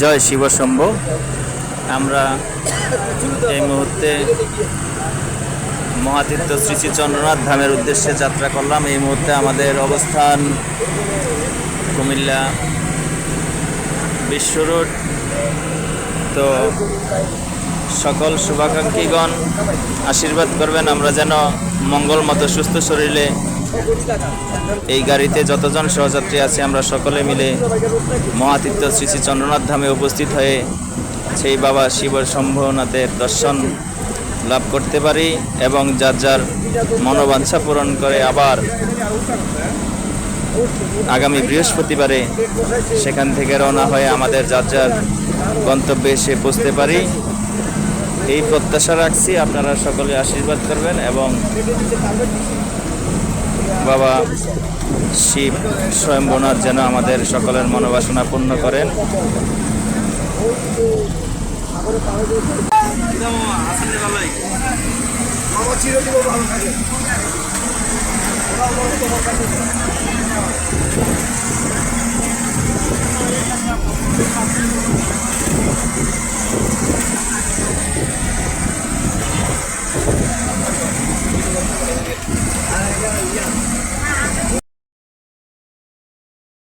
জয় শিব শিবশম্ভ আমরা এই মুহূর্তে মহাতীর্থ শ্রী শ্রী চন্দ্রনাথ ধামের উদ্দেশ্যে যাত্রা করলাম। এই মুহূর্তে আমাদের অবস্থান কুমিল্লা বিশ্ব রোড। তো সকল শুভাকাঙ্ক্ষীগণ আশীর্বাদ করবেন। আমরা যেন মঙ্গল মতো সুস্থ শরীরে এই গাড়িতে যতজন সহযাত্রী আছে, আমরা সকলে মিলে মহাতীর্থ শ্রী শ্রী চন্দ্রনাথ ধামে উপস্থিত হয়ে সেই বাবা শিব শম্ভুনাথের দর্শন লাভ করতে পারি এবং যার যার মনোবাঞ্ছা পূরণ করে আবার আগামী বৃহস্পতিবারে সেখান থেকে রওনা হয়ে আমাদের যার যার গন্তব্যে এসে পৌঁছতে পারি। এই প্রত্যাশা রাখছি। আপনারা সকলে আশীর্বাদ করবেন এবং বাবা শিব স্বয়ম্বনাথ যেন আমাদের সকলের মনোবাসনা পূর্ণ করেন। ভালো থাকে